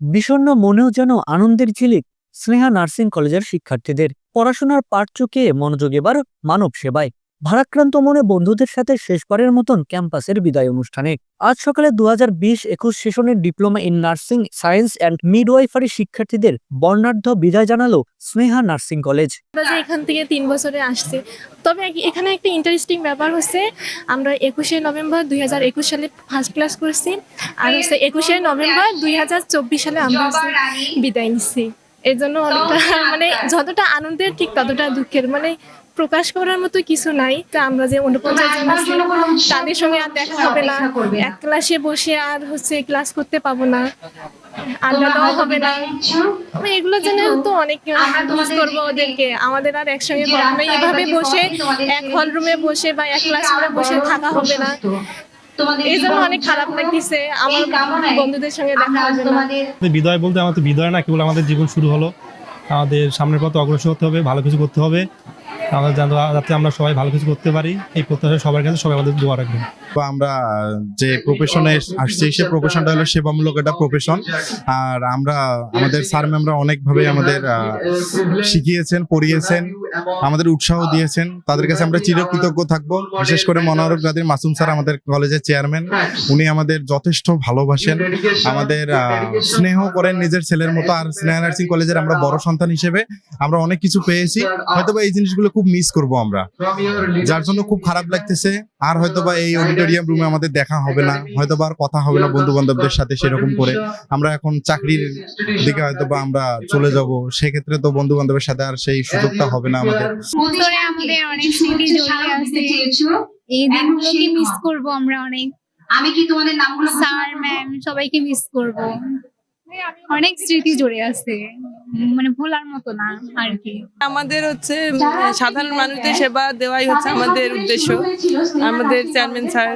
বিষণ্ণ মনেও যেন আনন্দের ঝিলিক স্নেহা নার্সিং কলেজের শিক্ষার্থীদের। পড়াশোনার পাঠ চুকিয়ে মনোযোগ এবার মানব সেবায় ভারাক্রান্ত মনে বন্ধুদের সাথে শেষবারের মতন ক্যাম্পাসের বিদায় অনুষ্ঠানে। আজ সকালে দু হাজার বিশ একুশ সেশনের diploma in nursing science and midwifery শিক্ষার্থীদের বর্ণাঢ্য বিদায় জানালো স্নেহা নার্সিং কলেজ। এখান থেকে তিন বছরে আসছি, তবে এখানে একটা ইন্টারেস্টিং ব্যাপার হচ্ছে, আমরা একুশে নভেম্বর দুই হাজার একুশ সালে ফার্স্ট ক্লাস করছি, আর হচ্ছে একুশে নভেম্বর দুই হাজার চব্বিশ সালে আমরা বিদায় নিচ্ছি। এর জন্য অনেকটা মানে যতটা আনন্দের, ঠিক ততটা দুঃখের মানে প্রকাশ করার মতো কিছু নাই। তা আমরা যে অনুপঞ্চাশ জন আছি তাদের সঙ্গে আর দেখা হবে না। এক ক্লাসে বসে আর হচ্ছে ক্লাস করতে পাবো না। আড্ডা দেওয়া হবে না। এগুলোর জন্য তো অনেক মিস করব ওদেরকে। আমাদের আর একসঙ্গে কখনোই এভাবে বসে এক হল রুমে বসে বা এক ক্লাস রুমে বসে থাকা হবে না। এই জন্য অনেক খারাপ লাগতেছে আমার বন্ধুদের সঙ্গে দেখা হবে না। বিদায় বলতে আমাদের বিদায় না কেবল আমাদের জীবন শুরু হলো। আমাদের সামনের পথে অগ্রসর হতে হবে ভালো কিছু করতে হবে। আমাদের যেন যাতে আমরা সবাই ভালো কিছু করতে পারি, এই প্রত্যাশা সবার কাছে সবাই আমাদের দোয়া রাখবেন। আমরা যে প্রফেশনে আসছি, সে প্রফেশনটা হলো সেবামূলক একটা প্রফেশন আর আমরা, আমাদের স্যার ম্যামরা অনেকভাবে আমাদের শিখিয়েছেন, পড়িয়েছেন। আমাদের উৎসাহ দিয়েছেন। তাদের কাছে আমরা চিরকৃতজ্ঞ থাকব। বিশেষ করে মনোহর গাদের মাসুম স্যার আমাদের কলেজের চেয়ারম্যান উনি আমাদের যথেষ্ট ভালোবাসেন। আমাদের স্নেহ করেন নিজের ছেলের মতো। আর স্নেহা নার্সিং কলেজের আমরা বড় সন্তান হিসেবে আমরা অনেক কিছু পেয়েছি। হয়তোবা এই জিনিসগুলো খুব মিস করব আমরা। যার জন্য খুব খারাপ লাগতেছে। আর হয়তোবা এই অডিটোরিয়াম রুমে আমাদের দেখা হবে না। হয়তোবা আর কথা হবে না বন্ধু বান্ধবদের সাথে সেরকম করে। আমরা এখন চাকরির দিকে হয়তোবা আমরা চলে যাব। সেক্ষেত্রে তো বন্ধু বান্ধবের সাথে আর সেই সুযোগটা হবে না। আমাদের। ভিতরে আমাদের অনেক স্মৃতি জড়িয়ে আছে এই দিনগুলোকে মিস করব আমরা অনেক? আমি কি তোমাদের নামগুলো স্যার ম্যাম সবাইকে মিস করব। অনেক স্মৃতি জড়ে আছে মানে ভোলার মতো না আর কি। আমাদের হচ্ছে সাধারণ মানুষদের সেবা দেওয়াই হচ্ছে আমাদের উদ্দেশ্য। আমাদের চেয়ারম্যান স্যার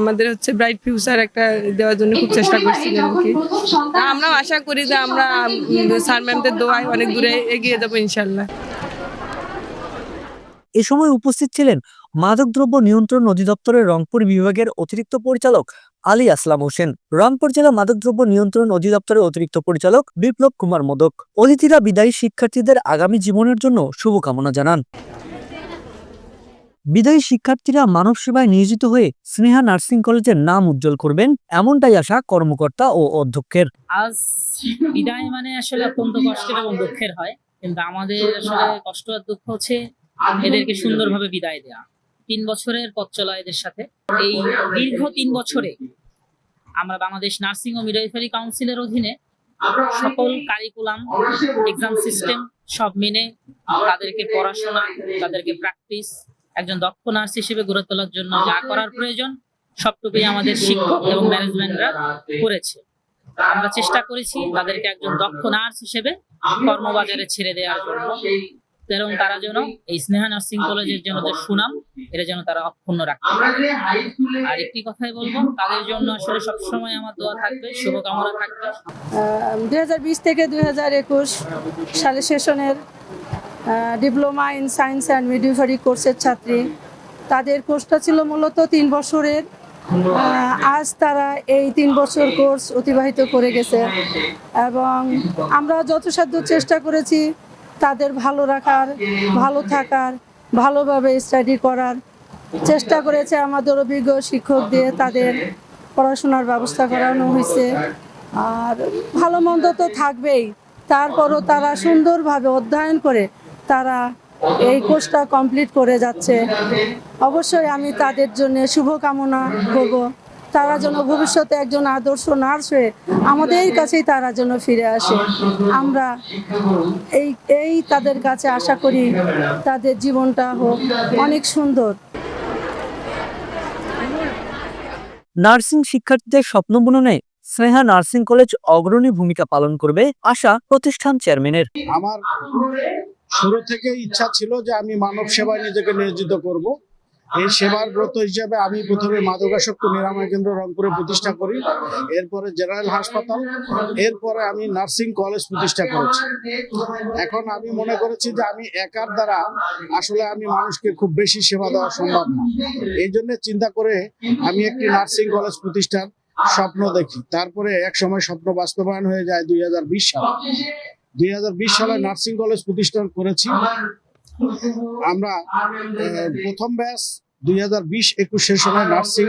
আমাদের হচ্ছে ব্রাইট ফিউচার একটা দেওয়ার জন্য খুব চেষ্টা করছিলেন আর কি আমরাও আশা করি যে আমরা স্যার ম্যামদের দোয়ায় অনেক দূরে এগিয়ে যাব ইনশাল্লাহ। এ সময় উপস্থিত ছিলেন মাদকদ্রব্য নিয়ন্ত্রণ অধিদপ্তরের রংপুর বিভাগের অতিরিক্ত পরিচালক আলী আসলাম হোসেন। রংপুর জেলা মাদকদ্রব্য নিয়ন্ত্রণ অধিদপ্তরের অতিরিক্ত পরিচালক বিপ্লব কুমার মোদক। অতিথিরা বিদায়ী শিক্ষার্থীদের আগামী জীবনের জন্য শুভকামনা জানান। বিদায়ী শিক্ষার্থীরা মানব সেবায় নিয়োজিত হয়ে স্নেহা নার্সিং কলেজের নাম উজ্জ্বল করবেন এমনটাই আশা কর্মকর্তা ও অধ্যক্ষের। আজ বিদায় মানে আসলে অত্যন্ত কষ্টের এবং দুঃখের হয়। কিন্তু আমাদের আসলে কষ্ট আর দুঃখ হচ্ছে এদেরকে সুন্দরভাবে বিদায় দেওয়া তিন বছরের পথ চলা এদের সাথে। এই দীর্ঘ তিন বছরে আমরা বাংলাদেশ নার্সিং ও মিডওয়াইফারি কাউন্সিলের অধীনে সকল কারিকুলাম এক্সাম সিস্টেম সব মেনে তাদেরকে পড়াশোনা তাদেরকে প্র্যাকটিস একজন দক্ষ নার্স হিসেবে গড়ে তোলার জন্য যা করার প্রয়োজন সবটুকুই আমাদের শিক্ষক এবং ম্যানেজমেন্টরা করেছে। আমরা চেষ্টা করেছি তাদেরকে একজন দক্ষ নার্স হিসেবে কর্মবাজারে ছেড়ে দেওয়ার জন্য। এবং তারা যেন এই স্নেহা নার্সিং কলেজের জন্য যে সুনাম এটা যেন তারা অক্ষুণ্ণ রাখতে। আর একটি কথাই বলব তাদের জন্য আসলে সবসময় আমার দোয়া থাকবে শুভকামনা থাকবে। দুই হাজার বিশ থেকে দুই হাজার একুশ সালে সেশনের diploma in science and midwifery কোর্সের ছাত্রী। তাদের কোর্সটা ছিল মূলত তিন বছরের। আজ তারা এই তিন বছর কোর্স অতিবাহিত করে গেছে। এবং আমরা যথাসাধ্য চেষ্টা করেছি তাদের ভালো রাখার, ভালো থাকার, ভালোভাবে স্টাডি করার চেষ্টা করেছে আমাদের অভিজ্ঞ শিক্ষক দিয়ে তাদের পড়াশোনার ব্যবস্থা করানো হয়েছে। আর ভালো মন্দ তো থাকবেই। তারপরও তারা সুন্দরভাবে অধ্যয়ন করে তারা এই কোর্সটা কমপ্লিট করে যাচ্ছে। অবশ্যই আমি তাদের জন্য শুভকামনা করব। তারা যেন ভবিষ্যতে একজন আদর্শ নার্স হয়ে আমাদের কাছেই তারা যেন ফিরে আসে। আমরা এই এই তাদের কাছে আশা করি তাদের জীবনটা হোক অনেক সুন্দর। নার্সিং শিক্ষার্থীদের স্বপ্ন পূরণে স্নেহা নার্সিং কলেজ অগ্রণী ভূমিকা পালন করবে আশা প্রতিষ্ঠান চেয়ারম্যানের। আমার শুরু থেকে ইচ্ছা ছিল যে আমি মানব সেবায় নিজেকে নিয়োজিত করব। এই সেবার ব্রত হিসাবে আমি প্রথমে মাদকাসক্ত নিরাময় কেন্দ্র রংপুরে প্রতিষ্ঠা করি, এরপরে জেনারেল হাসপাতাল, এরপরে আমি নার্সিং কলেজ প্রতিষ্ঠা করেছি। এখন আমি মনে করেছি যে আমি একার দ্বারা আসলে আমি মানুষকে খুব বেশি সেবা দেওয়া সম্ভব না। এই জন্য চিন্তা করে আমি একটি নার্সিং কলেজ প্রতিষ্ঠার স্বপ্ন দেখি। তারপরে এক সময় স্বপ্ন বাস্তবায়ন হয়ে যায় দুই হাজার বিশ সালে। দুই হাজার বিশ সালে নার্সিং কলেজ প্রতিষ্ঠান করেছি। আমরা প্রথম ব্যাচ দুই হাজার বিশ একুশের সময় nursing,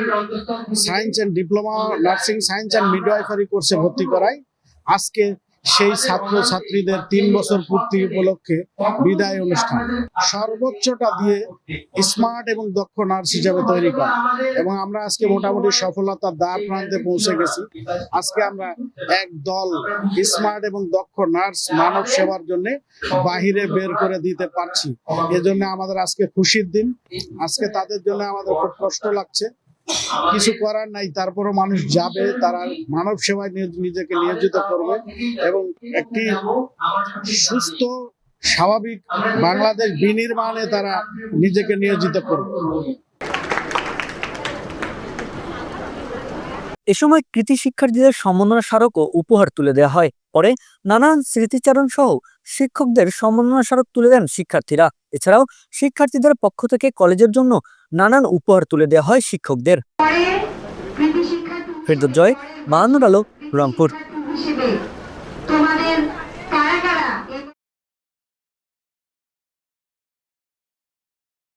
science and diploma, nursing, science and midwifery কোর্সে ভর্তি করাই। আজকে সেই ছাত্র ছাত্রীদের তিন বছর পূর্তি উপলক্ষে বিদায় অনুষ্ঠান। সর্বোচ্চটা দিয়ে স্মার্ট এবং দক্ষ নার্স হিসাবে তৈরি করা। এবং আমরা আজকে মোটামুটি সফলতার দ্বার প্রান্তে পৌঁছে গেছি। আজকে আমরা এক দল স্মার্ট এবং দক্ষ নার্স মানব সেবার জন্য বাহিরে বের করে দিতে পারছি। এজন্য আমাদের আজকে খুশির দিন। আজকে তাদের জন্য আমাদের খুব কষ্ট লাগছে। কিছু করার নাই, তারপরও মানুষ যাবে, তারা মানব সেবায় নিজেকে নিয়োজিত করবে এবং একটি সুস্থ, স্বাভাবিক বাংলাদেশ বিনির্মাণে তারা নিজেকে নিয়োজিত করবে। এ সময় কৃতি শিক্ষার্থীদের সম্মাননা স্মারক ও উপহার তুলে দেওয়া হয়। পরে নানান স্মৃতিচারণ সহ শিক্ষকদের সম্মাননা স্মারক তুলে দেন শিক্ষার্থীরা। এছাড়াও শিক্ষার্থীদের পক্ষ থেকে কলেজের জন্য নানান উপহার তুলে দেওয়া হয় শিক্ষকদের। ফেরদ জয় বাহান্নর আলো রংপুর।